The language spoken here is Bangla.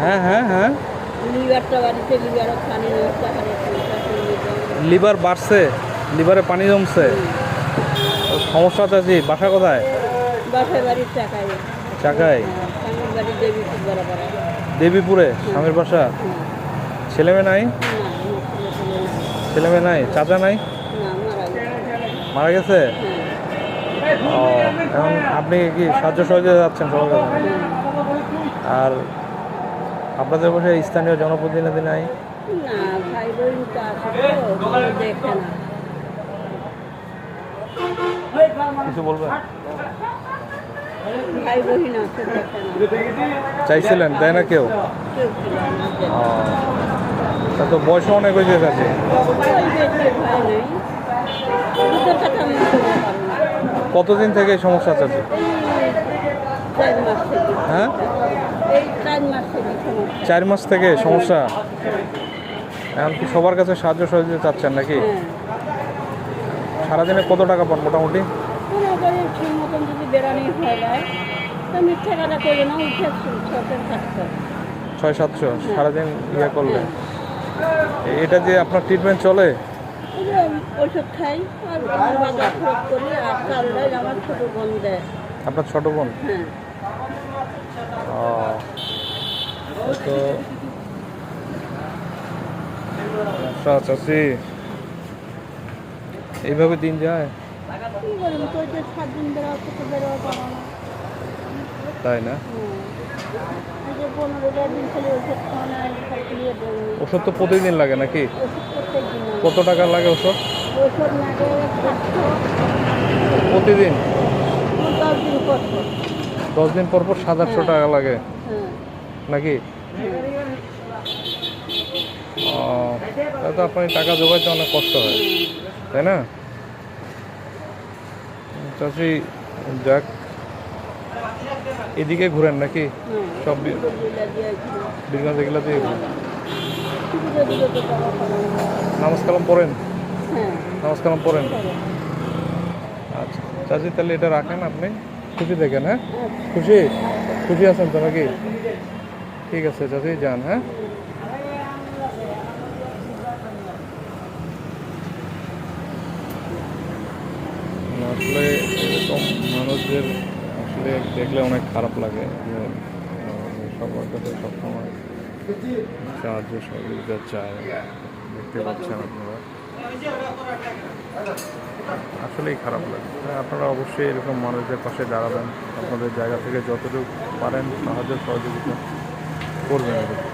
হ্যাঁ হ্যাঁ হ্যাঁ। সাহারে লিভার বাড়ছে লিভারে পানি জমছে। তো সমস্যা চাচি বাসা কোথায়? চাকায়। বরাবর। দেবীপুরে? স্বামীর বাসা? ছেলে মেয়ে নাই? না আমার ছেলে ছেলে না ছেলে মেয়ে নাই? চাচা নাই? মারা গেছে? হ্যাঁ। এখন আপনি কি সাহায্য সহযোগিতা যাচ্ছেন সবার আর আপনাদের বসে স্থানীয় জনপ্রতিনিধি নাই? কিছু বলবেন? চাইছিলেন তাই না কেউ? তা তো বয়স অনেক হয়েছে কাছে কতদিন থেকে এই সমস্যা থেকে হ্যাঁ? চার মাস থেকে সমস্যা? এখন কি সবার কাছে সাহায্য সহযোগিতা চাচ্ছেন নাকি? হ্যাঁ। সারাদিনে কত টাকা পান মোটামুটি? হয়ে ছয় সাতশো সারাদিন ইয়ে করলে। এটা যে আপনার ট্রিটমেন্ট চলে ওষুধ খাই আর বাজার খরচ করি আর চালটাই আমার ছোটো বোন দেয়। আপনার ছোট বোন? হ্যাঁ। ও তো আচ্ছা চাষি এইভাবে দিন যায়? তাই না? হুম। এই যে পনেরো দিন খালি ওষুধ খাওয়ানো খাইয়ে দেবো ওষুধ তো প্রতিদিন লাগে নাকি ওষুধ প্রত্যেক দিন লাগে। কত টাকা লাগে ওষুধ? প্রতিদিন? দশ দিন পর পর। সাত আটশো টাকা লাগে? হ্যাঁ। নাকি? তো আপনার টাকা জোগাইতে অনেক কষ্ট হয় তাই না? চাষি যাক। এদিকে ঘুরেন নাকি? হ্যাঁ। সব বি- দুধগুলা দিয়েছি বিজনেস এগুলো দিয়ে নামাজ কালাম পড়েন? হ্যাঁ। নামাজ কালাম পড়েন? আচ্ছা চাচি তাহলে এটা রাখেন আপনি। খুশি দেখেন হ্যাঁ? খুশি? খুশি আছেন তো নাকি? ঠিক আছে চাচি যান হ্যাঁ? আসলে এরকম মানুষদের আসলে দেখলে অনেক খারাপ লাগে যে সবার কাছে সবসময় সাহায্য সহযোগিতা চায় দেখতে পাচ্ছেন আপনারা। আসলেই খারাপ লাগে। হ্যাঁ, আপনারা অবশ্যই এরকম মানুষদের পাশে দাঁড়াবেন। আপনাদের জায়গা থেকে যতটুকু পারেন সাহায্য সহযোগিতা করবেন। এরকম